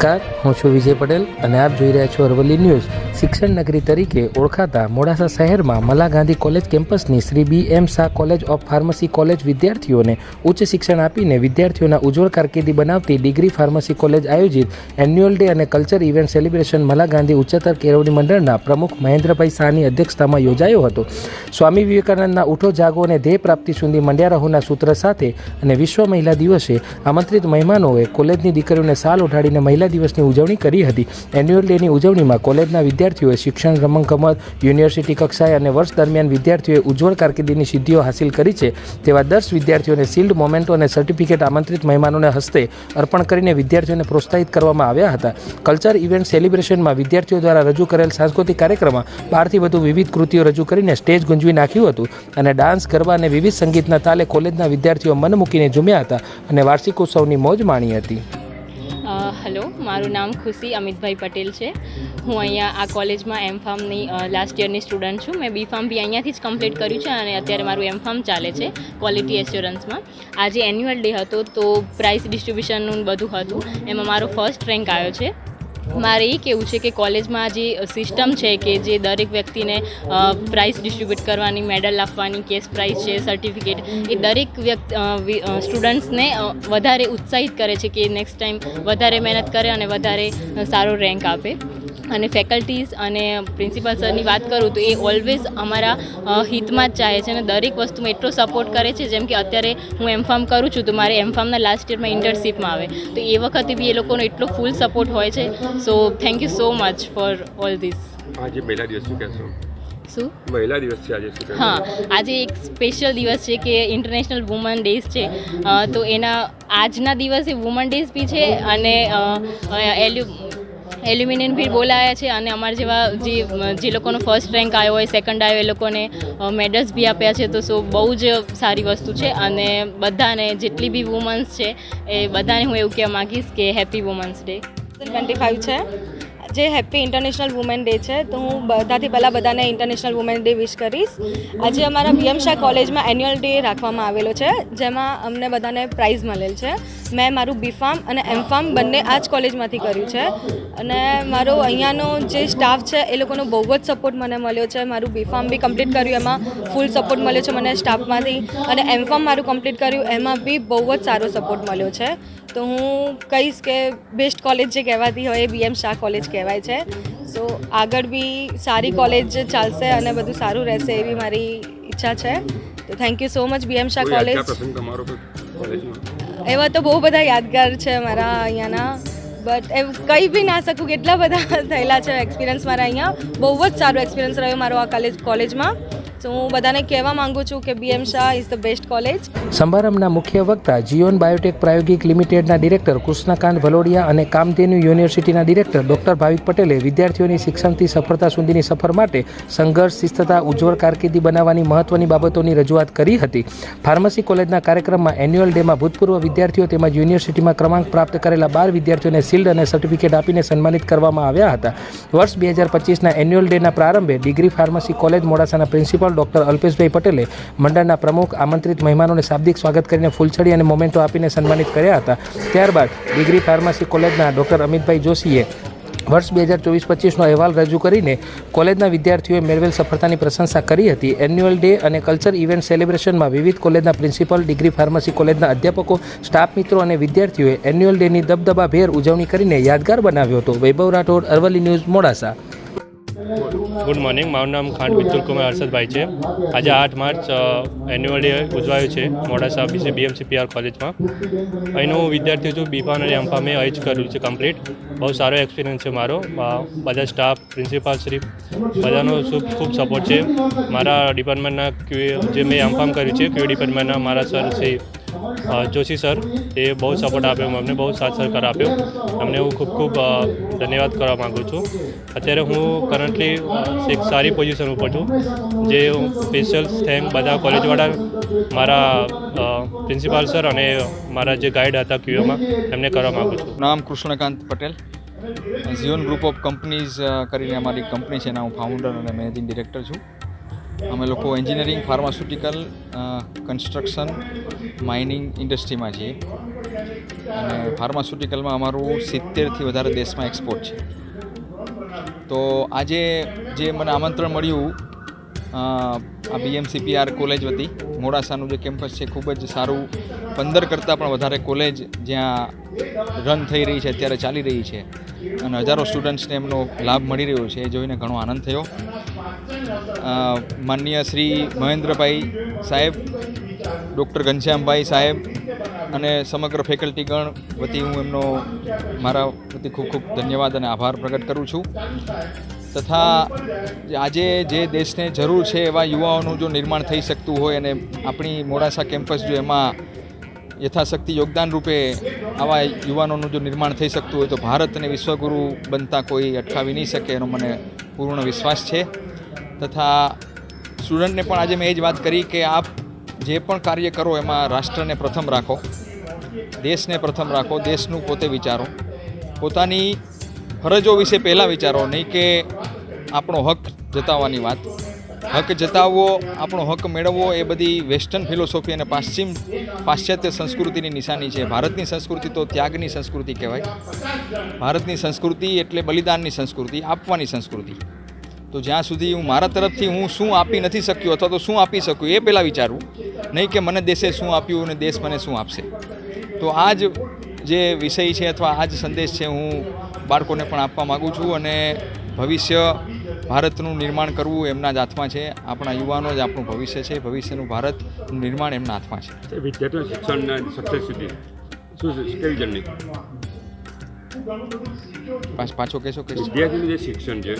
નમસ્કાર, હું છું વિજય પટેલ અને આપ જોઈ રહ્યા છો અરવલ્લી ન્યૂઝ. શિક્ષણ નગરી તરીકે ઓળખાતા મોડાસા શહેરમાં Mala Gandhi college કેમ્પસની Shri B M Shah college of pharmacy college વિદ્યાર્થીઓને ઉચ્ચ શિક્ષણ આપીને વિદ્યાર્થીઓના ઉજ્જવળ કારકિર્દી બનાવતી ડિગ્રી ફાર્મસી કોલેજ આયોજિત એન્યુઅલ ડે અને culture event celebration Mala Gandhi ઉચ્ચતર કેળવણી મંડળના પ્રમુખ મહેન્દ્રભાઈ શાહની અધ્યક્ષતામાં યોજાયો હતો. સ્વામી વિવેકાનંદના ઉઠો, જાગો અને ધ્યેય પ્રાપ્તિ સુધી મંડ્યા રહોના સૂત્ર સાથે અને વિશ્વ મહિલા દિવસે આમંત્રિત મહેમાનોએ કોલેજની દીકરીઓને સાલ ઉઠાડીને મહિલા દિવસની ઉજવણી કરી હતી. એન્યુઅલ ડેની ઉજવણીમાં કોલેજના વિદ્યાર્થીઓએ શિક્ષણ રમતગમત યુનિવર્સિટી કક્ષાએ અને વર્ષ દરમિયાન વિદ્યાર્થીઓએ ઉજ્જવળ કારકિર્દીની સિદ્ધિઓ હાંસિલ કરી છે. તેવા દસ વિદ્યાર્થીઓને શિલ્ડ મોમેન્ટો અને સર્ટિફિકેટ આમંત્રિત મહેમાનોને હસ્તે અર્પણ કરીને વિદ્યાર્થીઓને પ્રોત્સાહિત કરવામાં આવ્યા હતા. કલ્ચર ઇવેન્ટ સેલિબ્રેશનમાં વિદ્યાર્થીઓ દ્વારા રજૂ કરેલ સાંસ્કૃતિક કાર્યક્રમમાં બારથી વધુ વિવિધ કૃતિઓ રજૂ કરીને સ્ટેજ ગુંજવી નાખ્યું હતું અને ડાન્સ ગરબા અને વિવિધ સંગીતના તાલે કોલેજના વિદ્યાર્થીઓ મન મૂકીને ઝૂમ્યા હતા અને વાર્ષિક ઉત્સવની મોજ માણી હતી. હેલો, મારું નામ ખુશી અમિતભાઈ પટેલ છે. હું અહીંયા આ કોલેજમાં એમ ફાર્મની લાસ્ટ યરની સ્ટુડન્ટ છું. મેં બી ફાર્મ બી અહીંયાથી જ કમ્પ્લીટ કર્યું છે અને અત્યારે મારું એમ ફાર્મ ચાલે છે ક્વોલિટી એસ્યોરન્સમાં આજે એન્યુઅલ ડે હતો તો પ્રાઇસ ડિસ્ટ્રીબ્યુશનનું બધું હતું. એમાં મારો ફર્સ્ટ રેન્ક આવ્યો છે. મારે એ કેવું છે કે કોલેજમાં જે સિસ્ટમ છે કે જે દરેક વ્યક્તિને પ્રાઇઝ ડિસ્ટ્રીબ્યુટ કરવાની મેડલ આપવાની કેસ પ્રાઇઝ છે સર્ટિફિકેટ એ દરેક વ્યક્તિ સ્ટુડન્ટ્સને વધારે ઉત્સાહિત કરે છે કે નેક્સ્ટ ટાઈમ વધારે મહેનત કરે અને વધારે સારો રેન્ક આપે. અને ફેકલ્ટીઝ અને પ્રિન્સિપલ સરની વાત કરું તો એ ઓલવેઝ અમારા હિતમાં જ ચાહે છે અને દરેક વસ્તુમાં એટલો સપોર્ટ કરે છે જેમ કે અત્યારે હું એમ ફાર્મ કરું છું તો મારે એમ ફાર્મના લાસ્ટ યરમાં ઇન્ટર્નશીપમાં આવે. તો એ વખતે બી એ લોકોનો એટલો ફૂલ સપોર્ટ હોય છે. So thank you so much for all this આજે પહેલા દિવસ શું કહેશો? શું? મહિલા દિવસ છે આજે હા આજે એક સ્પેશિયલ દિવસ છે કે ઇન્ટરનેશનલ વુમન ડેઝ છે. તો એના આજના દિવસે વુમન ડેઝ બી છે અને એલ્યુ એલ્યુમિનિયમ બી બોલાયા છે અને અમારા જેવા જે જે લોકોનો ફર્સ્ટ રેન્ક આવ્યો હોય સેકન્ડ આવ્યો એ લોકોને મેડલ્સ બી આપ્યા છે. તો સો, બહુ જ સારી વસ્તુ છે અને બધાને જેટલી બી વુમન્સ છે, એ બધાને હું એવું કહેવા માગીશ કે happy women's day twenty five છે? જે હેપી ઇન્ટરનેશનલ વુમેન ડે છે, તો હું બધાથી પહેલાં બધાને ઇન્ટરનેશનલ વુમેન ડે વિશ કરીશ. આજે અમારા બીએમ શાહ કોલેજમાં એન્યુઅલ ડે રાખવામાં આવેલો છે, જેમાં અમને બધાને પ્રાઇઝ મળેલ છે. મેં મારું બી ફાર્મ અને એમ ફાર્મ બંને આ જ કોલેજમાંથી કર્યું છે. અને મારો અહીંયાનો જે સ્ટાફ છે, એ લોકોનો બહુ જ સપોર્ટ મને મળ્યો છે. મારું બી ફાર્મ બી કમ્પ્લીટ કર્યું, એમાં ફૂલ સપોર્ટ મળ્યો છે મને સ્ટાફમાંથી અને એમ ફાર્મ મારું કમ્પ્લીટ કર્યું, એમાં બી બહુ જ સારો સપોર્ટ મળ્યો છે. તો હું કહીશ કે બેસ્ટ કોલેજ જે કહેવાતી હોય એ બીએમ શાહ કોલેજ કહેવાય. છે. સો આગળ બી સારી કોલેજ ચાલશે અને બધું સારું રહેશે એવી મારી ઈચ્છા છે. તો thank you so much B M Shah college એવા તો બહુ બધા યાદગાર છે મારા અહીંયાના. બટ એમ કંઈ બી ના શકું કેટલા બધા થયેલા છે એક્સપિરિયન્સ મારા અહીંયા. બહુ જ સારો એક્સપિરિયન્સ રહ્યો મારો આ કોલેજ કોલેજમાં હું બધાને કહેવા માંગુ છું કે B M Shah is the best college સમારંભના મુખ્ય વક્તા જીઓન બાયોટેક પ્રાયોગિક લિમિટેડના ડિરેક્ટર કૃષ્ણકાંત ભલોડિયા અને કામધેનુ યુનિવર્સિટીના ડિરેક્ટર ડોક્ટર ભાવિક પટેલે વિદ્યાર્થીઓની શિક્ષણથી સફળતા સુધીની સફર માટે સંઘર્ષ, શિસ્તતા, ઉજ્જવળ કારકિર્દી બનાવવાની મહત્વની બાબતોની રજૂઆત કરી હતી. ફાર્મસી કોલેજના કાર્યક્રમમાં એન્યુઅલ ડેમાં ભૂતપૂર્વ વિદ્યાર્થીઓ તેમજ યુનિવર્સિટીમાં ક્રમાંક પ્રાપ્ત કરેલા બાર વિદ્યાર્થીઓને શિલ્ડ અને સર્ટિફિકેટ આપીને સન્માનિત કરવામાં આવ્યા હતા. વર્ષ બે હજાર પચીસના એન્યુઅલ ડેના પ્રારંભે ડિગ્રી ફાર્મસી કોલેજ મોડાસાના પ્રિન્સિપાલ ડોક્ટર અલ્પેશભાઈ પટેલે મંડળના પ્રમુખ આમંત્રિત મહેમાનોને શાબ્દિક સ્વાગત કરીને ફૂલછડી અને મોમેન્ટો આપીને સન્માનિત કર્યા હતા. ત્યારબાદ ડિગ્રી ફાર્મસી કોલેજના ડોક્ટર અમિતભાઈ જોશીએ વર્ષ બે હજાર ચોવીસ પચીસનો અહેવાલ રજૂ કરીને કોલેજના વિદ્યાર્થીઓએ મેળવેલ સફળતાની પ્રશંસા કરી હતી. એન્યુઅલ ડે અને કલ્ચર ઇવેન્ટ સેલિબ્રેશનમાં વિવિધ કોલેજના પ્રિન્સિપલ, ડિગ્રી ફાર્મસી કોલેજના અધ્યાપકો, સ્ટાફ મિત્રો અને વિદ્યાર્થીઓએ એન્યુઅલ ડેની દબદબાભેર ઉજવણી કરીને યાદગાર બનાવ્યો હતો. Vaibhav Rathod, Aravalli news, Modasa. Good morning. મારું નામ ખાંડ મિતુલ કુમાર હર્ષદભાઈ છે. આજે આઠ માર્ચ એન્યુઅલ ડે ઉજવાયો છે મોડાસા બીસી બીએમસી પીઆર કોલેજમાં. અહીંનો હું વિદ્યાર્થી છું બીફાન અને એમફા મેં અહીં જ કર્યું છે કમ્પ્લીટ બહુ સારો એક્સપિરિયન્સ છે મારો. બધા સ્ટાફ પ્રિન્સિપાલ શ્રી, બધાનો ખૂબ સપોર્ટ છે. મારા ડિપાર્ટમેન્ટના ક્યુ જે મેં એમફામ કર્યું છે ક્યુ ડિપાર્ટમેન્ટના મારા સર શ્રી જોશી સર, એ બહુ સપોર્ટ આપ્યો અમને બહુ સાથ સહકાર આપ્યો. અમને હું ખૂબ ખૂબ ધન્યવાદ કરવા માગું છું. અત્યારે હું કરન્ટલી એક સારી પોઝિશન ઉપર છું, જે સ્પેશિયલ થેન્ક બધા કોલેજવાળા મારા પ્રિન્સિપાલ સર અને મારા જે ગાઈડ હતા ક્યુઓમાં એમને કરવા માગું છું. નામ Krishnakant Patel. Zion group of companies કરીને અમારી કંપની છે. એના હું ફાઉન્ડર અને મેનેજિંગ ડિરેક્ટર છું. અમે લોકો એન્જિનિયરિંગ ફાર્માસ્યુટિકલ કન્સ્ટ્રક્શન માઇનિંગ ઇન્ડસ્ટ્રીમાં છીએ. અને ફાર્માસ્યુટિકલમાં અમારું સિત્તેરથી વધારે દેશમાં એક્સપોર્ટ છે. તો આજે જે મને આમંત્રણ મળ્યું આ બીએમસીપીઆર કોલેજ વતી, મોડાસાનું જે કેમ્પસ છે, ખૂબ જ સારું. પંદર કરતાં પણ વધારે કોલેજ જ્યાં રન થઈ રહી છે, અત્યારે ચાલી રહી છે. અને હજારો સ્ટુડન્ટ્સને એમનો લાભ મળી રહ્યો છે, એ જોઈને ઘણો આનંદ થયો. માનનીય શ્રી મહેન્દ્રભાઈ સાહેબ, ડૉક્ટર ઘનશ્યામભાઈ સાહેબ અને સમગ્ર ફેકલ્ટીગણ વતી હું એમનો મારા વતી ખૂબ ખૂબ ધન્યવાદ અને આભાર પ્રગટ કરું છું. તથા આજે જે દેશને જરૂર છે એવા યુવાઓનું જો નિર્માણ થઈ શકતું હોય અને આપણી મોડાસા કેમ્પસ જો એમાં યથાશક્તિ યોગદાન રૂપે આવા યુવાનોનું જો નિર્માણ થઈ શકતું હોય તો ભારત અને વિશ્વગુરુ બનતા કોઈ અટકાવી નહીં શકે એનો મને પૂર્ણ વિશ્વાસ છે. તથા સ્ટુડન્ટને પણ આજે મેં એ જ વાત કરી કે આપ જે પણ કાર્ય કરો એમાં રાષ્ટ્રને પ્રથમ રાખો, દેશને પ્રથમ રાખો, દેશનું પોતે વિચારો. પોતાની ફરજો વિશે પહેલાં વિચારો, નહીં કે આપણો હક જતાવવાની વાત. હક જતાવવો, આપણો હક મેળવવો એ બધી વેસ્ટર્ન ફિલોસોફી અને પાશ્ચિમ પાશ્ચાત્ય સંસ્કૃતિની નિશાની છે. ભારતની સંસ્કૃતિ તો ત્યાગની સંસ્કૃતિ કહેવાય. ભારતની સંસ્કૃતિ એટલે બલિદાનની સંસ્કૃતિ, આપવાની સંસ્કૃતિ. તો જ્યાં સુધી હું મારા તરફથી હું શું આપી નથી શક્યો અથવા તો શું આપી શકું એ પહેલાં વિચારવું નહીં કે મને દેશે શું આપ્યું અને દેશ મને શું આપશે. તો આ જ જે વિષય છે અથવા આ જ સંદેશ છે હું બાળકોને પણ આપવા માગું છું અને ભવિષ્ય ભારતનું નિર્માણ કરવું એમના જ હાથમાં છે. આપણા યુવાનો જ આપણું ભવિષ્ય છે. ભવિષ્યનું ભારતનું નિર્માણ એમના હાથમાં છે. વિદ્યાર્થીઓ શિક્ષણના સક્સેસ સુધી શું કેવી જર્ની? પાછ પાછો કહેશો કે વિદ્યાર્થીનું જે શિક્ષણ છે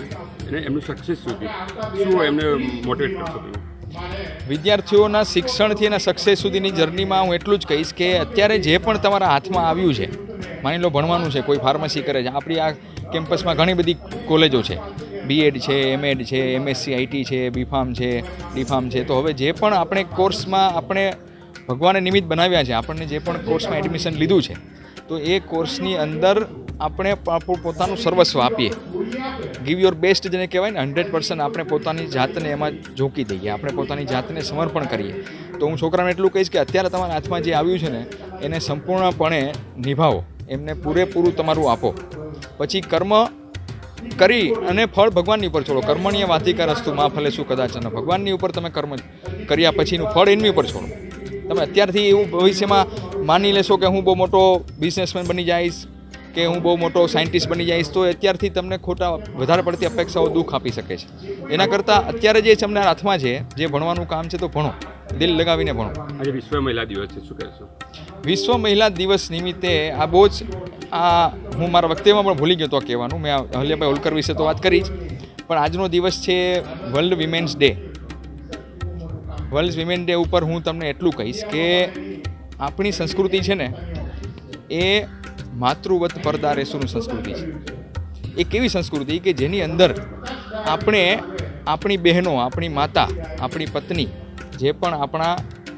એને એમનું સક્સેસ સુધી શું એમને મોટિવેટ કરશો વિદ્યાર્થીઓના શિક્ષણથી એના સક્સેસ સુધીની જર્નીમાં હું એટલું જ કહીશ કે અત્યારે જે પણ તમારા હાથમાં આવ્યું છે માની લો ભણવાનું છે કોઈ ફાર્મસી કરે છે આપણી આ કેમ્પસમાં ઘણી બધી કોલેજો છે. બીએડ છે એમએડ છે એમએસસી આઈટી છે બીફાર્મ છે ડીફાર્મ છે. તો હવે જે પણ આપણે કોર્સમાં આપણે ભગવાને નિમિત્ત બનાવ્યા છે આપણને જે પણ કોર્સમાં એડમિશન લીધું છે તો એ કોર્સની અંદર આપણે આપણું પોતાનું સર્વસ્વ આપીએ. ગીવ યોર બેસ્ટ જેને કહેવાય ને હંડ્રેડ પર્સન્ટ આપણે પોતાની જાતને એમાં ઝોંકી દઈએ. આપણે પોતાની જાતને સમર્પણ કરીએ. તો હું છોકરાને એટલું કહીશ કે અત્યારે તમારા હાથમાં જે આવ્યું છે ને, એને સંપૂર્ણપણે નિભાવો. એમને પૂરેપૂરું તમારું આપો. પછી કર્મ કરી અને ફળ ભગવાનની ઉપર છોડો. કર્મણીય વાતિકા રસ્તુ માં ફલે શું કદાચ અને ભગવાનની ઉપર તમે કર્મ કર્યા પછીનું ફળ એમની ઉપર છોડો. તમે અત્યારથી એવું ભવિષ્યમાં માની લેશો કે હું બહુ મોટો બિઝનેસમેન બની જઈશ કે હું બહુ મોટો સાયન્ટિસ્ટ બની જઈશ તો અત્યારથી તમને ખોટા વધારે પડતી અપેક્ષાઓ દુઃખ આપી શકે છે. એના કરતાં અત્યારે જે તમને હાથમાં છે જે ભણવાનું કામ છે તો ભણો દિલ લગાવીને ભણો. આજે વિશ્વ મહિલા દિવસ છે શું કહેશો? વિશ્વ મહિલા દિવસ નિમિત્તે આ બહુ જ આ હું મારા વક્તવ્યમાં પણ ભૂલી ગયો તો કહેવાનું મેં આ અહલ્યાભાઈ હોલકર વિશે તો વાત કરી જ. પણ આજનો દિવસ છે world women's day. World women day ઉપર હું તમને એટલું કહીશ કે આપણી સંસ્કૃતિ છે ને એ માતૃવત પરદા રેસુની સંસ્કૃતિ છે? એ કેવી સંસ્કૃતિ? કે જેની અંદર આપણે, આપણી બહેનો, આપણી માતા, આપણી પત્ની, જે પણ આપણા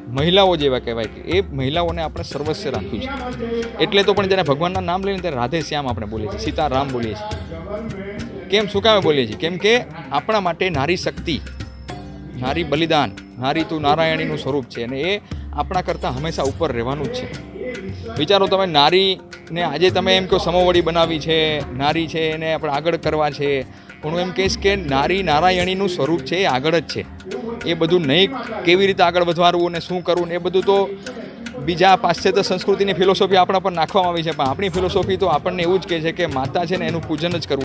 મહિલાઓ જેવા કહેવાય કે, એ મહિલાઓને આપણે સર્વસ્વ રાખ્યું છે. એટલે તો પણ જ્યારે ભગવાનના નામ લઈને ત્યારે રાધે શ્યામ આપણે બોલીએ છીએ, સીતારામ બોલીએ છીએ. કેમ, શું કામે બોલીએ છીએ? કેમ કે આપણા માટે નારી શક્તિ, નારી બલિદાન, નારી તું નારાયણીનું સ્વરૂપ છે અને એ આપણા કરતાં હંમેશા ઉપર રહેવાનું જ છે. વિચારો તમે નારીને આજે તમે એમ કહો સમોવડી બનાવી છે, નારી છે, એને આપણે આગળ કરવા છે. પણ હું એમ કહીશ કે નારી નારાયણીનું સ્વરૂપ છે એ આગળ જ છે. એ બધું નહીં કેવી રીતે આગળ વધવારવું અને શું કરવું ને એ બધું તો બીજા પાશ્ચાત્ય સંસ્કૃતિની ફિલોસોફી આપણા પર નાખવામાં આવી છે. પણ આપણી ફિલોસોફી તો આપણને એવું જ કહે છે કે માતા છે ને એનું પૂજન જ કરવું.